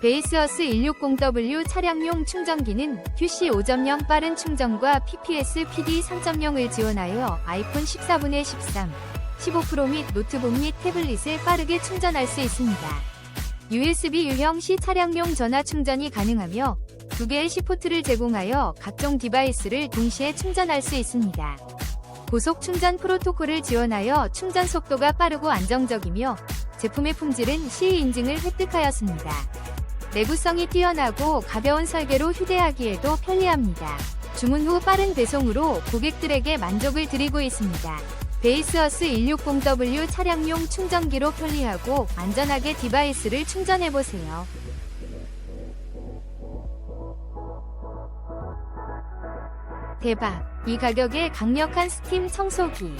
베이스어스 160W 차량용 충전기는 QC 5.0 빠른 충전과 PPS PD 3.0을 지원하여 아이폰 14분의 13, 15프로 및 노트북 및 태블릿을 빠르게 충전할 수 있습니다. USB 유형 C 차량용 전화 충전이 가능하며 두 개의 C포트를 제공하여 각종 디바이스를 동시에 충전할 수 있습니다. 고속 충전 프로토콜을 지원하여 충전 속도가 빠르고 안정적이며 제품의 품질은 CE 인증을 획득하였습니다. 내구성이 뛰어나고 가벼운 설계로 휴대하기에도 편리합니다. 주문 후 빠른 배송으로 고객들에게 만족을 드리고 있습니다. 베이스어스 160W 차량용 충전기로 편리하고 안전하게 디바이스를 충전해보세요. 대박! 이 가격에 강력한 스팀 청소기.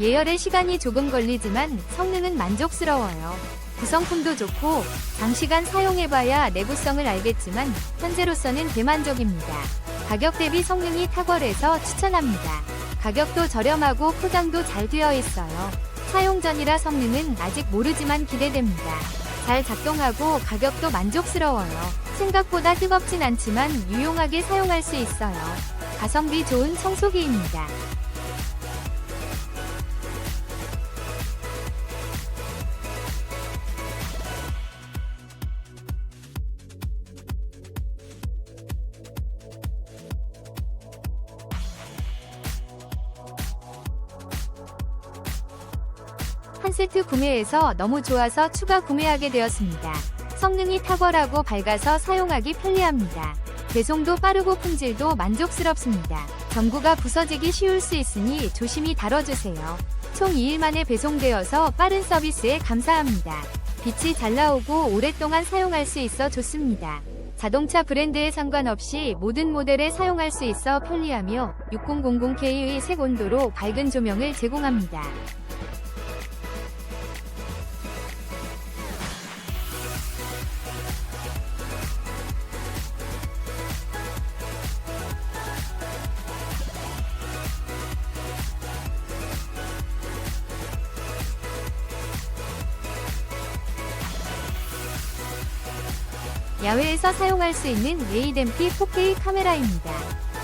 예열에 시간이 조금 걸리지만 성능은 만족스러워요. 구성품도 좋고 장시간 사용해봐야 내구성을 알겠지만 현재로서는 대만족입니다. 가격 대비 성능이 탁월해서 추천합니다. 가격도 저렴하고 포장도 잘 되어 있어요. 사용 전이라 성능은 아직 모르지만 기대됩니다. 잘 작동하고 가격도 만족스러워요. 생각보다 뜨겁진 않지만 유용하게 사용할 수 있어요. 가성비 좋은 청소기입니다. 한 세트 구매해서 너무 좋아서 추가 구매하게 되었습니다. 성능이 탁월하고 밝아서 사용하기 편리합니다. 배송도 빠르고 품질도 만족스럽습니다. 전구가 부서지기 쉬울 수 있으니 조심히 다뤄주세요. 총 2일 만에 배송되어서 빠른 서비스에 감사합니다. 빛이 잘 나오고 오랫동안 사용할 수 있어 좋습니다. 자동차 브랜드에 상관없이 모든 모델에 사용할 수 있어 편리하며 6000K의 색 온도로 밝은 조명을 제공합니다. 야외에서 사용할 수 있는 레이덴피 4K 카메라입니다.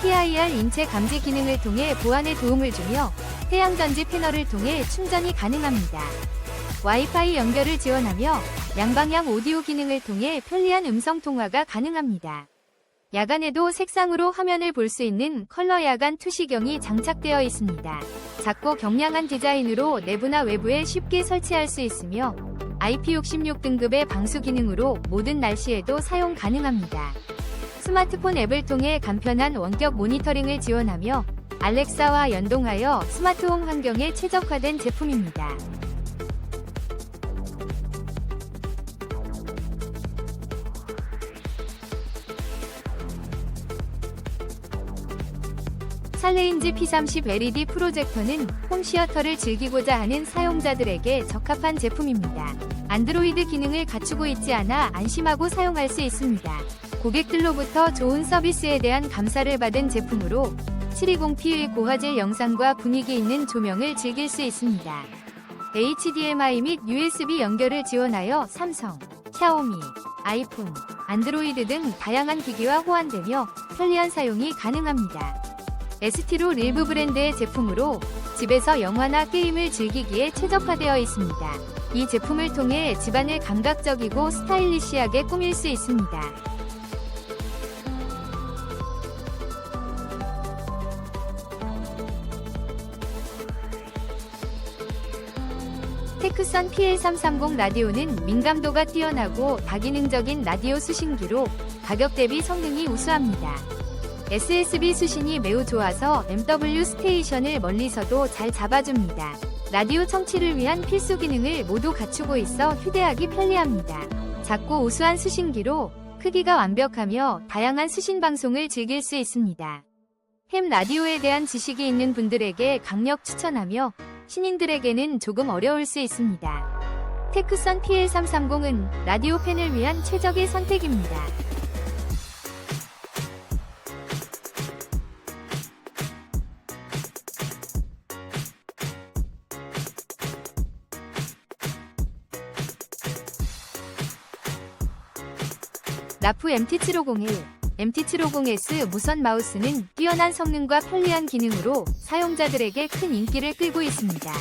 PIR 인체 감지 기능을 통해 보안에 도움을 주며 태양전지 패널을 통해 충전이 가능합니다. 와이파이 연결을 지원하며 양방향 오디오 기능을 통해 편리한 음성 통화가 가능합니다. 야간에도 색상으로 화면을 볼 수 있는 컬러 야간 투시경이 장착되어 있습니다. 작고 경량한 디자인으로 내부나 외부에 쉽게 설치할 수 있으며 IP66 등급의 방수 기능으로 모든 날씨에도 사용 가능합니다. 스마트폰 앱을 통해 간편한 원격 모니터링을 지원하며 알렉사와 연동하여 스마트홈 환경에 최적화된 제품입니다. 살레인지 P30 LED 프로젝터는 홈시어터를 즐기고자 하는 사용자들에게 적합한 제품입니다. 안드로이드 기능을 갖추고 있지 않아 안심하고 사용할 수 있습니다. 고객들로부터 좋은 서비스에 대한 감사를 받은 제품으로 720p의 고화질 영상과 분위기 있는 조명을 즐길 수 있습니다. HDMI 및 USB 연결을 지원하여 삼성, 샤오미, 아이폰, 안드로이드 등 다양한 기기와 호환되며 편리한 사용이 가능합니다. ST로 릴브 브랜드의 제품으로 집에서 영화나 게임을 즐기기에 최적화되어 있습니다. 이 제품을 통해 집안을 감각적이고 스타일리시하게 꾸밀 수 있습니다. 테크선 PL330 라디오는 민감도가 뛰어나고 다기능적인 라디오 수신기로 가격 대비 성능이 우수합니다. SSB 수신이 매우 좋아서 MW 스테이션을 멀리서도 잘 잡아줍니다. 라디오 청취를 위한 필수 기능을 모두 갖추고 있어 휴대하기 편리합니다. 작고 우수한 수신기로 크기가 완벽하며 다양한 수신 방송을 즐길 수 있습니다. 햄 라디오에 대한 지식이 있는 분들에게 강력 추천하며 신인들에게는 조금 어려울 수 있습니다. 테크선 PL330은 라디오 팬을 위한 최적의 선택입니다. 라프 MT7501 MT7501S 무선 마우스는 뛰어난 성능과 편리한 기능으로 사용자들에게 큰 인기를 끌고 있습니다.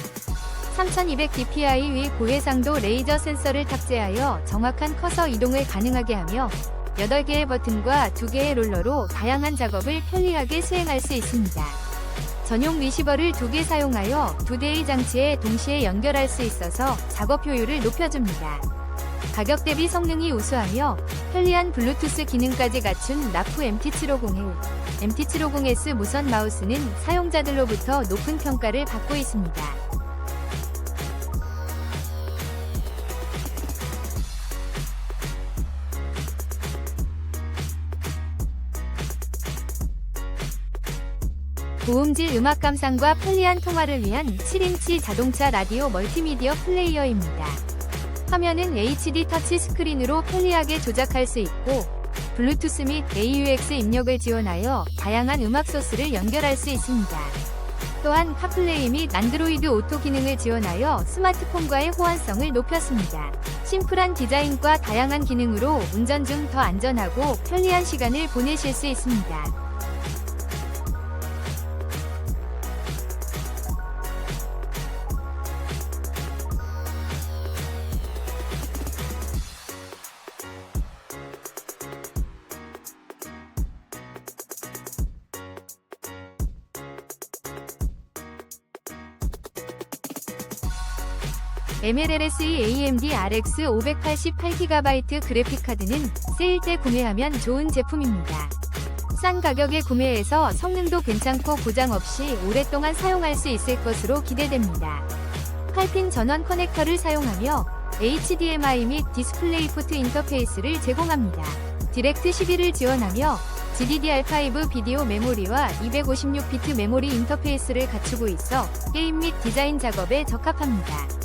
3200dpi 위 고해상도 레이저 센서를 탑재하여 정확한 커서 이동을 가능하게 하며 8개의 버튼과 2개의 롤러로 다양한 작업을 편리하게 수행할 수 있습니다. 전용 리시버를 2개 사용하여 2대의 장치에 동시에 연결할 수 있어서 작업 효율을 높여줍니다. 가격 대비 성능이 우수하며 편리한 블루투스 기능까지 갖춘 라프 MT7501, MT7501S 무선 마우스는 사용자들로부터 높은 평가를 받고 있습니다. 고음질 음악 감상과 편리한 통화를 위한 7인치 자동차 라디오 멀티미디어 플레이어입니다. 화면은 HD 터치 스크린으로 편리하게 조작할 수 있고 블루투스 및 AUX 입력을 지원하여 다양한 음악 소스를 연결할 수 있습니다. 또한 카플레이 및 안드로이드 오토 기능을 지원하여 스마트폰과의 호환성을 높였습니다. 심플한 디자인과 다양한 기능으로 운전 중 더 안전하고 편리한 시간을 보내실 수 있습니다. MLLSE AMD RX 588GB 그래픽카드는 세일 때 구매하면 좋은 제품입니다. 싼 가격에 구매해서 성능도 괜찮고 고장 없이 오랫동안 사용할 수 있을 것으로 기대됩니다. 8핀 전원 커넥터를 사용하며 HDMI 및 디스플레이 포트 인터페이스를 제공합니다. 디렉트 11을 지원하며 GDDR5 비디오 메모리와 256비트 메모리 인터페이스를 갖추고 있어 게임 및 디자인 작업에 적합합니다.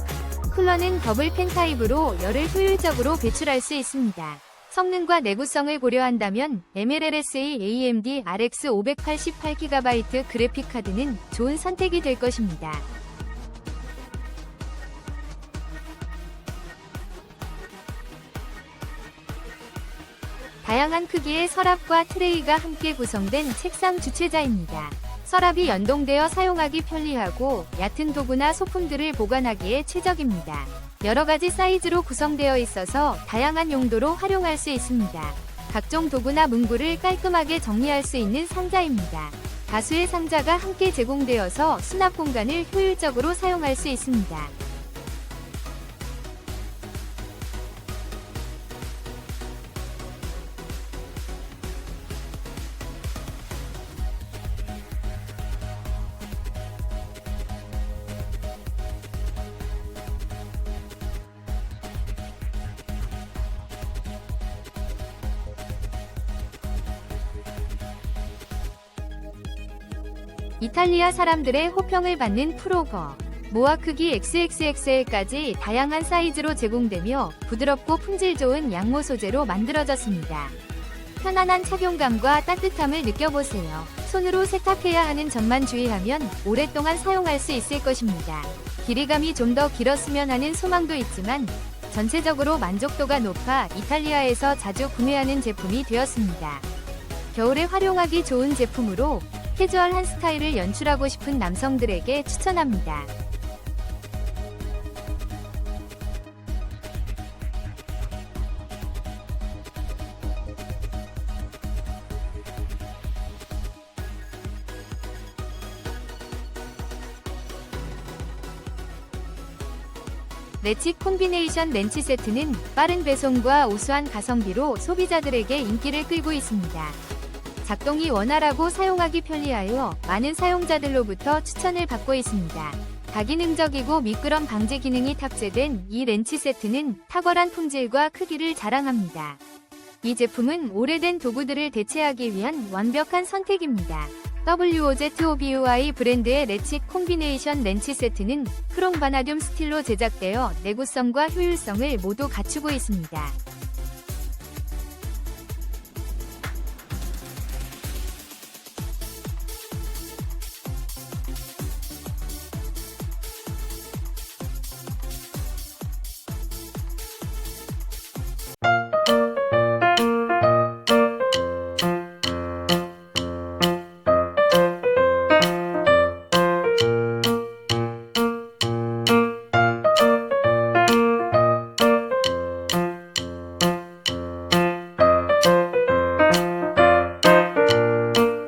쿨러는 더블 팬 타입으로 열을 효율적으로 배출할 수 있습니다. 성능과 내구성을 고려한다면 MLLSA AMD RX 588GB 그래픽 카드는 좋은 선택이 될 것입니다. 다양한 크기의 서랍과 트레이가 함께 구성된 책상 주최자입니다. 서랍이 연동되어 사용하기 편리하고 얕은 도구나 소품들을 보관하기에 최적입니다. 여러 가지 사이즈로 구성되어 있어서 다양한 용도로 활용할 수 있습니다. 각종 도구나 문구를 깔끔하게 정리할 수 있는 상자입니다. 다수의 상자가 함께 제공되어서 수납 공간을 효율적으로 사용할 수 있습니다. 이탈리아 사람들의 호평을 받는 프로거. 모아 크기 XXXL까지 다양한 사이즈로 제공되며 부드럽고 품질 좋은 양모 소재로 만들어졌습니다. 편안한 착용감과 따뜻함을 느껴보세요. 손으로 세탁해야 하는 점만 주의하면 오랫동안 사용할 수 있을 것입니다. 길이감이 좀 더 길었으면 하는 소망도 있지만 전체적으로 만족도가 높아 이탈리아에서 자주 구매하는 제품이 되었습니다. 겨울에 활용하기 좋은 제품으로 캐주얼한 스타일을 연출하고 싶은 남성들에게 추천합니다. 레치 콤비네이션 렌치 세트는 빠른 배송과 우수한 가성비로 소비자들에게 인기를 끌고 있습니다. 작동이 원활하고 사용하기 편리하여 많은 사용자들로부터 추천을 받고 있습니다. 다기능적이고 미끄럼 방지 기능이 탑재된 이 렌치 세트는 탁월한 품질과 크기를 자랑합니다. 이 제품은 오래된 도구들을 대체하기 위한 완벽한 선택입니다. WOZOBUI 브랜드의 레치 콤비네이션 렌치 세트는 크롬 바나듐 스틸로 제작되어 내구성과 효율성을 모두 갖추고 있습니다.